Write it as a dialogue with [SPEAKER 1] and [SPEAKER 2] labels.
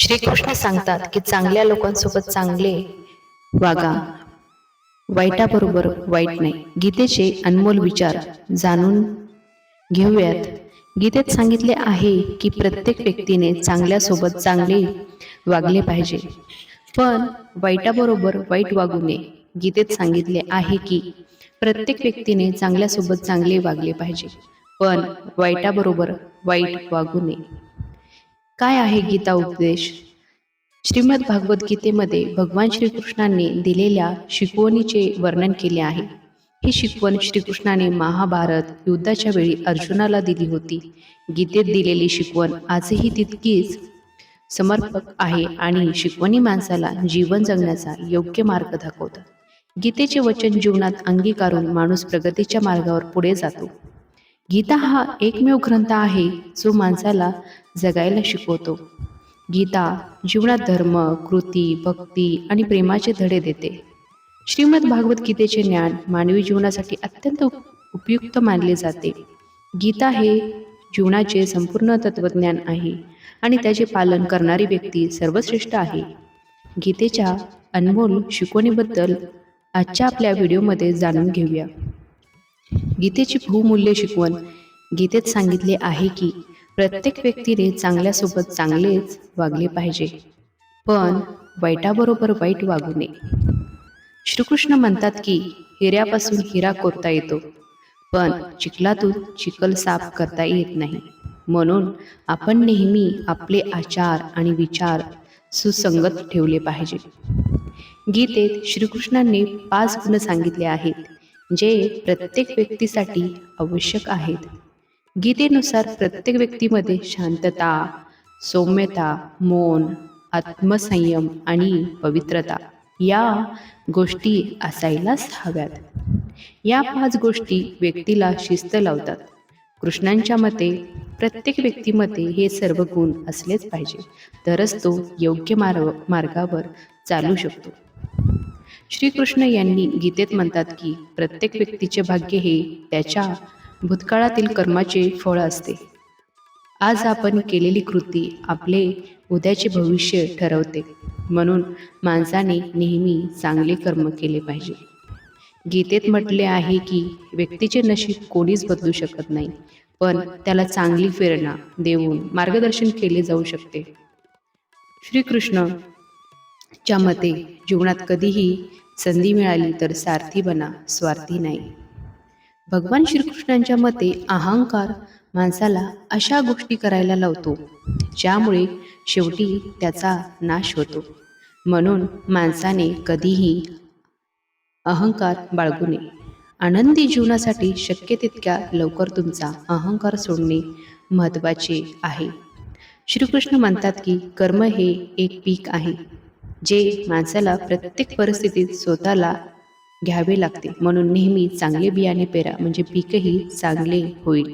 [SPEAKER 1] श्रीकृष्ण सांगतात की चांगल्या लोकांसोबत चांगले वागा. वाईटाबरोबर वाईट नाही. गीतेचे अनमोल विचार जाणून घेऊयात. गीतेत सांगितले आहे की प्रत्येक व्यक्तीने चांगल्यासोबत चांगले वागले पाहिजे. पण वाईटाबरोबर वाईट वागू नये. गीतेत सांगितले आहे की प्रत्येक व्यक्तीने चांगल्यासोबत चांगले वागले पाहिजे. पण वाईटाबरोबर वाईट वागू नये. काय आहे गीता उपदेश? श्रीमद भागवत गीतेमध्ये भगवान श्रीकृष्णांनी दिलेल्या शिकवणीचे वर्णन केले आहे. ही शिकवण श्रीकृष्णाने महाभारत युद्धाच्या वेळी अर्जुनाला दिली होती. गीतेत दिलेली शिकवण आजही तितकीच समर्पक आहे आणि शिकवणी माणसाला जीवन जगण्याचा योग्य मार्ग दाखवतात गीतेचे वचन जीवनात अंगीकारून माणूस प्रगतीच्या मार्गावर पुढे जातो. गीता हा एकमेव ग्रंथ आहे जो माणसाला जगायला शिकवतो. गीता जीवनात धर्म कृती भक्ती आणि प्रेमाचे धडे देते. श्रीमद भागवत गीतेचे ज्ञान मानवी जीवनासाठी अत्यंत उपयुक्त मानले जाते. गीता हे जीवनाचे संपूर्ण तत्वज्ञान आहे आणि त्याचे पालन करणारी व्यक्ती सर्वश्रेष्ठ आहे. गीतेच्या अनमोल शिकवणीबद्दल आजच्या आपल्या व्हिडिओमध्ये जाणून घेऊया. गीतेची बहुमूल्य शिकवण. गीतेत सांगितले आहे की प्रत्येक व्यक्तीने चांगल्यासोबत चांगलेच वागले पाहिजे. पण वाईटाबरोबर वाईट वागू नये. श्रीकृष्ण म्हणतात की हिऱ्यापासून हिरा कोरता येतो. पण चिखलातून चिखल साफ करता येत नाही. म्हणून आपण नेहमी आपले आचार आणि विचार सुसंगत ठेवले पाहिजे. गीतेत श्रीकृष्णांनी पाच गुण सांगितले आहेत. जे प्रत्येक व्यक्तीसाठी आवश्यक आहेत. गीतेनुसार प्रत्येक व्यक्तीमध्ये शांतता सौम्यता मौन आत्मसंयम आणि पवित्रता या गोष्टी असायलाच हव्यात. या पाच गोष्टी व्यक्तीला शिस्त लावतात. कृष्णांच्या मते प्रत्येक व्यक्तीमध्ये हे सर्व गुण असलेच पाहिजे. तरच तो योग्य मार्ग मार्गावर चालू शकतो. श्रीकृष्ण यांनी गीतेत म्हणतात की प्रत्येक व्यक्तीचे भाग्य हे त्याच्या भूतकाळातील कर्माचे फळ असते. आज आपण केलेली कृती आपले उद्याचे भविष्य ठरवते. म्हणून माणसाने नेहमी चांगले कर्म केले पाहिजे. गीतेत म्हटले आहे की व्यक्तीचे नशीब कोणीच बदलू शकत नाही पण त्याला चांगली प्रेरणा देऊन मार्गदर्शन केले जाऊ शकते. श्रीकृष्ण च्या मते जीवनात कधीही संधी मिळाली तर सारथी बना स्वार्थी नाही. भगवान श्रीकृष्णांच्या मते अहंकार माणसाला अशा गोष्टी करायला लावतो ज्यामुळे शेवटी त्याचा नाश होतो. म्हणून माणसाने कधीही अहंकार बाळगू नये. आनंदी जीवनासाठी शक्य तितक्या लवकर तुमचा अहंकार सोडणे महत्त्वाचे आहे. श्रीकृष्ण म्हणतात की कर्म हे एक पीक आहे. जे माणसाला प्रत्येक परिस्थितीत स्वतःला घ्यावे लागते. म्हणून नेहमी चांगले बियाणे पेरा म्हणजे पीकही चांगले होईल.